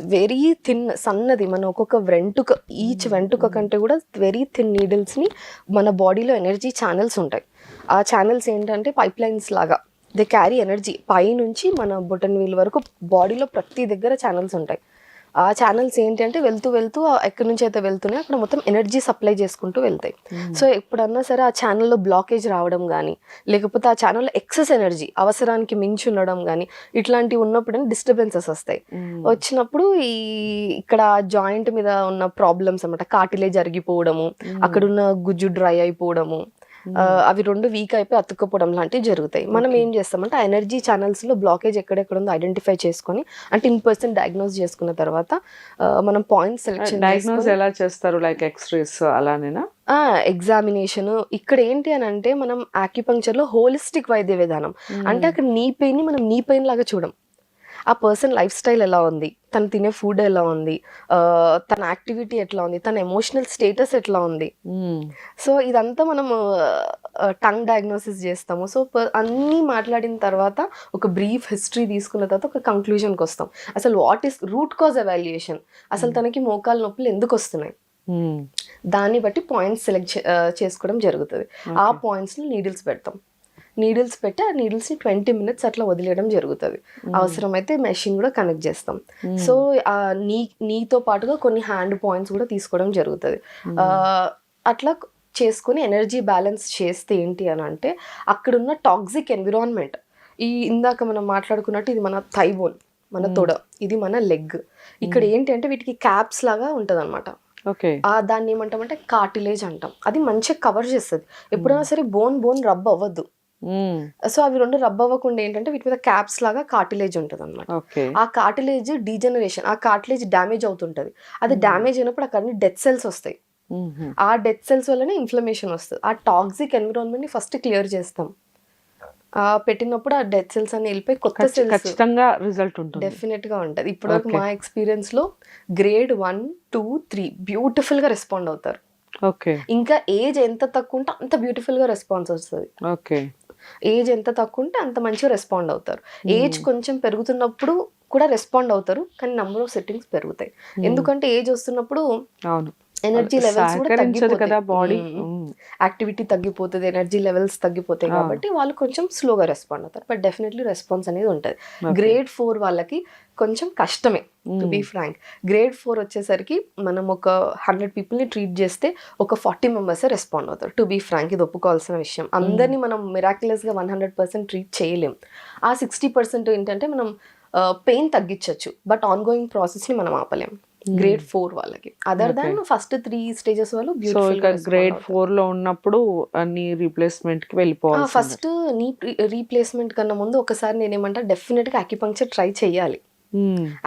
Very thin సన్నది. మన ఒక్కొక్క వెంటుక ఈచ్ వెంటుక కంటే కూడా వెరీ థిన్ నీడిల్స్ని మన బాడీలో ఎనర్జీ ఛానల్స్ ఉంటాయి. ఆ ఛానల్స్ ఏంటంటే పైప్ లైన్స్ లాగా. దే క్యారీ ఎనర్జీ పై నుంచి మన బొటన్ వీల్ వరకు బాడీలో ప్రతి దగ్గర ఛానల్స్ ఉంటాయి. ఆ ఛానల్స్ ఏంటంటే వెళ్తూ వెళ్తూ ఎక్కడి నుంచి అయితే వెళ్తున్నాయో అక్కడ మొత్తం ఎనర్జీ సప్లై చేసుకుంటూ వెళ్తాయి. సో ఎప్పుడన్నా సరే ఆ ఛానల్లో బ్లాకేజ్ రావడం కానీ లేకపోతే ఆ ఛానల్లో ఎక్సెస్ ఎనర్జీ అవసరానికి మించి ఉండడం కానీ ఇట్లాంటివి ఉన్నప్పుడు డిస్టర్బెన్సెస్ వస్తాయి. వచ్చినప్పుడు ఈ ఇక్కడ జాయింట్ మీద ఉన్న ప్రాబ్లమ్స్ అన్నమాట కాటిలే జరిగిపోవడము అక్కడున్న గుజ్జు డ్రై అయిపోవడము అవి రెండు వీక్ అయిపోయి అతుక్కపోవడం లాంటివి జరుగుతాయి. మనం ఏం చేస్తామంటే ఆ ఎనర్జీ ఛానల్స్లో బ్లాకేజ్ ఎక్కడెక్కడ ఉందో ఐడెంటిఫై చేసుకొని అంటే ఇన్ పర్సన్ డయాగ్నోస్ చేసుకున్న తర్వాత మనం పాయింట్స్ సెలెక్షన్ డయాగ్నోస్ ఎలా చేస్తారు? Like X-rays అలానేనా? ఎగ్జామినేషన్ ఇక్కడ ఏంటి అని అంటే మనం acupuncture లో హోలిస్టిక్ వైద్య విధానం. అంటే అక్కడ నీ పెయిన్ని మనం నీ పెయిన్ లాగా చూడం. ఆ పర్సన్ లైఫ్ స్టైల్ ఎలా ఉంది? తను తినే ఫుడ్ ఎలా ఉంది? తన యాక్టివిటీ ఎట్లా ఉంది? తన ఎమోషనల్ స్టేటస్ ఎట్లా ఉంది? సో ఇదంతా మనము టంగ్ డయాగ్నోసిస్ చేస్తాము. సో అన్నీ మాట్లాడిన తర్వాత ఒక బ్రీఫ్ హిస్టరీ తీసుకున్న తర్వాత ఒక కంక్లూజన్కి వస్తాం. అసలు what is root cause evaluation అసలు తనకి మోకాలు నొప్పులు ఎందుకు వస్తున్నాయి? దాన్ని బట్టి పాయింట్స్ సెలెక్ట్ చేసుకోవడం జరుగుతుంది. ఆ పాయింట్స్ని నీడిల్స్ పెడతాం. నీడిల్స్ పెట్టి ఆ నీడిల్స్ని ట్వంటీ మినిట్స్ అట్లా వదిలేయడం జరుగుతుంది. అవసరమైతే మెషిన్ కూడా కనెక్ట్ చేస్తాం. సో ఆ నీ నీతో పాటుగా కొన్ని హ్యాండ్ పాయింట్స్ కూడా తీసుకోవడం జరుగుతుంది. అట్లా చేసుకొని ఎనర్జీ బ్యాలెన్స్ చేస్తే ఏంటి అని అంటే అక్కడున్న టాక్సిక్ ఎన్విరాన్మెంట్. ఈ ఇందాక మనం మాట్లాడుకున్నట్టు ఇది మన థైబోన్ మన తొడ ఇది మన లెగ్. ఇక్కడ ఏంటి అంటే వీటికి క్యాప్స్ లాగా ఉంటుంది ఓకే. ఆ దాన్ని ఏమంటామంటే కార్టిలేజ్ అంటాం. అది మంచిగా కవర్ చేస్తుంది. ఎప్పుడైనా సరే బోన్ బోన్ రబ్ అవ్వద్దు. సో అవి రెండు రబ్ అవ్వకుండా ఏంటంటే వీటి మీద క్యాప్స్ లాగా కార్టిలేజ్ ఉంటుంది అనమాట ఆ కార్టిలేజ్ డీజనరేషన్ ఆ కార్టిలేజ్ డ్యామేజ్ అవుతుంటది. అది డ్యామేజ్ అయినప్పుడు అక్కడ డెత్ సెల్స్ వస్తాయి. ఆ డెత్ సెల్స్ వల్లనే ఇన్ఫ్లమేషన్ వస్తుంది. ఆ టాక్సిక్ ఎన్విరాన్మెంట్ని ఫస్ట్ క్లియర్ చేస్తాం. ఆ పెట్టినప్పుడు ఆ డెత్ సెల్స్ అని వెళ్ళిపోయి కొత్త సెల్స్ ఖచ్చితంగా రిజల్ట్ ఉంటుంది. డెఫినెట్గా ఉంటది. ఇప్పటివరకు. మా ఎక్స్పీరియన్స్లో గ్రేడ్ వన్ టూ త్రీ బ్యూటిఫుల్గా రెస్పాండ్ అవుతారు. ఓకే ఇంకా ఏజ్ ఎంత తక్కువ ఉంటే అంత బ్యూటిఫుల్గా రెస్పాన్స్ వస్తుంది. ఓకే ఏజ్ ఎంత తక్కువ ఉంటే అంత మంచిగా రెస్పాండ్ అవుతారు. ఏజ్ కొంచెం పెరుగుతున్నప్పుడు కూడా రెస్పాండ్ అవుతారు కానీ నెంబర్ ఆఫ్ సెట్టింగ్స్ పెరుగుతాయి. ఎందుకంటే ఏజ్ వస్తున్నప్పుడు అవును. ఎనర్జీ లెవెల్స్ కూడా కదా బాడీ యాక్టివిటీ తగ్గిపోతుంది ఎనర్జీ లెవెల్స్ తగ్గిపోతాయి. కాబట్టి వాళ్ళు కొంచెం స్లోగా రెస్పాండ్ అవుతారు. బట్ డెఫినెట్లీ రెస్పాన్స్ అనేది ఉంటుంది. గ్రేడ్ ఫోర్ వాళ్ళకి కొంచెం కష్టమే to be frank grade four వచ్చేసరికి మనం ఒక హండ్రెడ్ పీపుల్ని ట్రీట్ చేస్తే ఒక ఫార్టీ మెంబర్సే రెస్పాండ్ అవుతారు. టు బీ ఫ్రాంక్ ఇది ఒప్పుకోవాల్సిన విషయం. అందరినీ మనం మిరాక్యులస్గా వన్ హండ్రెడ్ పర్సెంట్ ట్రీట్ చేయలేం. ఆ సిక్స్టీ పర్సెంట్ ఏంటంటే మనం పెయిన్ తగ్గించవచ్చు బట్ ఆన్ గోయింగ్ ప్రాసెస్ని మనం ఆపలేం. గ్రేడ్ ఫోర్ వాళ్ళకి. Other than first three stages వాళ్ళు సో ఇక గ్రేడ్ ఫోర్లో ఉన్నప్పుడు అన్ని రీప్లేస్మెంట్కి వెళ్ళిపోవాలి ఫస్ట్ నీ రీప్లేస్మెంట్ కన్నా ముందు ఒకసారి నేనేమంటా డెఫినెట్గా అక్యుపంక్చర్ ట్రై చేయాలి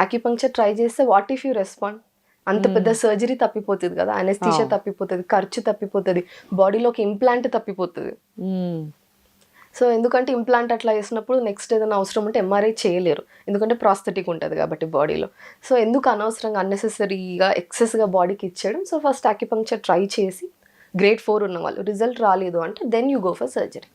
అక్యుపంక్చర్ ట్రై చేస్తే వాట్ ఇఫ్ యూ రెస్పాండ్ అంత పెద్ద సర్జరీ తప్పిపోతుంది కదా అనెస్థీషియా. తప్పిపోతుంది ఖర్చు తప్పిపోతుంది బాడీలోకి ఇంప్లాంట్ తప్పిపోతుంది. సో ఎందుకంటే ఇంప్లాంట్ అట్లా చేసినప్పుడు నెక్స్ట్ ఏదైనా అవసరం ఉంటే ఎంఆర్ఐ చేయలేరు. ఎందుకంటే ప్రాస్థెటిక్ ఉంటుంది కాబట్టి బాడీలో సో ఎందుకు అనవసరంగా అన్నెసెసరీగా ఎక్సెస్గా బాడీకి ఇచ్చేయడం సో ఫస్ట్ అక్యుపంక్చర్ ట్రై చేసి గ్రేడ్ ఫోర్ ఉన్న వాళ్ళు రిజల్ట్ రాలేదు అంటే then you go for surgery